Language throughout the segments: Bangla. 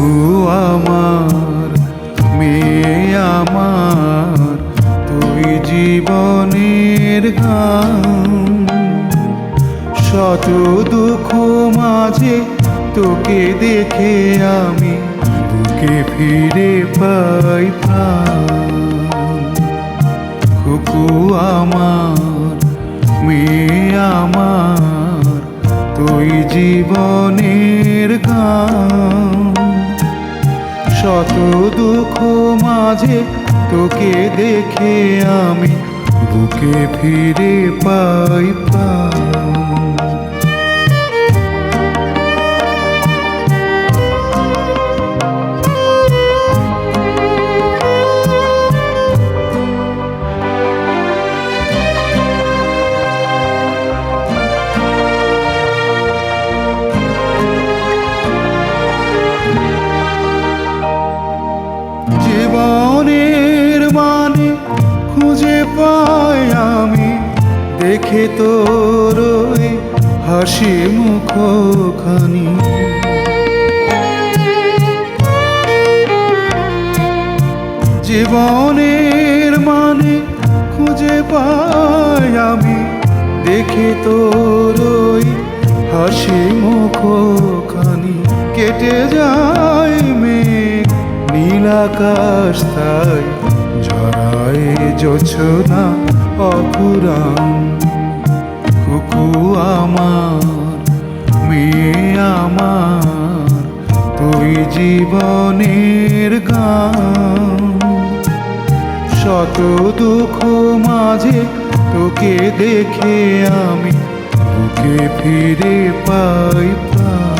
খুকু আমার, মেয়ে আমার, তুই জীবনের গান শত দুঃখ মাঝে তোকে দেখে আমি বুকে ফিরে পাই খুকু আমার, মেয়ে আমার, তুই জীবনের গান শত দুঃখ মাঝে তোকে দেখে আমি বুকে ফিরে পাই দেখে তোর হাসি মুখখানি। জীবনের মানে খুঁজে পাই আমি, দেখে তোর হাসি মুখখানি। কেটে যায় মেঘ নীলাকাশ তাই ঝরায় জোছনা অপুরাণ জীবনের গান। শত দুঃখ মাঝে তোকে দেখে আমি তোকে ফিরে পাই প্রাণ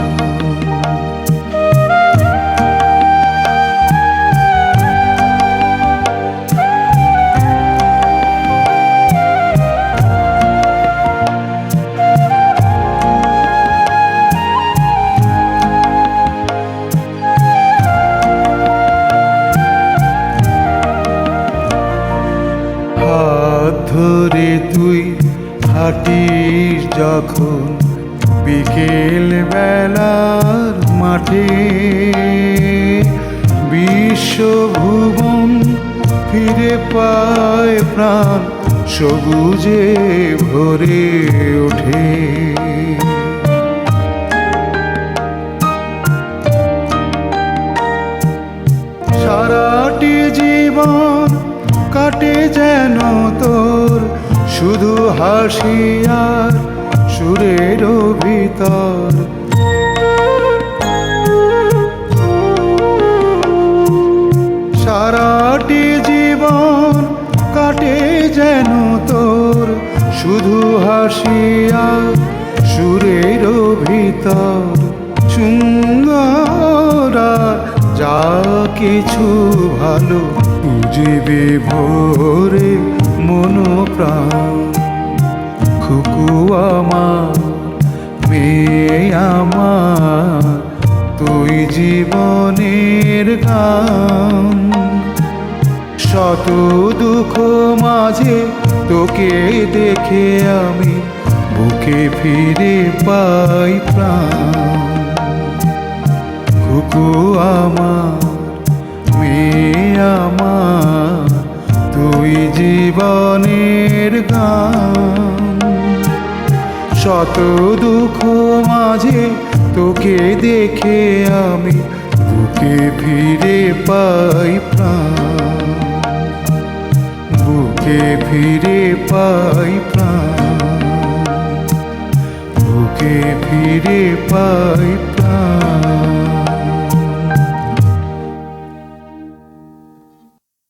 ধরে তুই হাঁটিস যখন বিকেল বেলার মাঠে। বিশ্বভুবন ফিরে পায় প্রাণ সবুজে ভরে ওঠে। সারাটি জীবন কাটে যেন শুধু হাসি আর সুরের ভিতর। সারাটি জীবন কাটে যেন তোর। শুধু হাসি আর সুরের ভিতর। সুন্দর যা কিছু ভালো বুঝিবে ভোরে মন প্রাণ খুকু আমার, মেয়ে আমার, তুই জীবনের গান। শত দুঃখ মাঝে তোকে দেখে আমি বুকে ফিরে পাই প্রাণ। কুকু আমার, মেয়ে আমার শত দুঃখ মাঝে তোকে দেখে আমি বুকে ফিরে পাই প্রাণ। বুকে ফিরে পাই প্রাণ। বুকে ফিরে পাই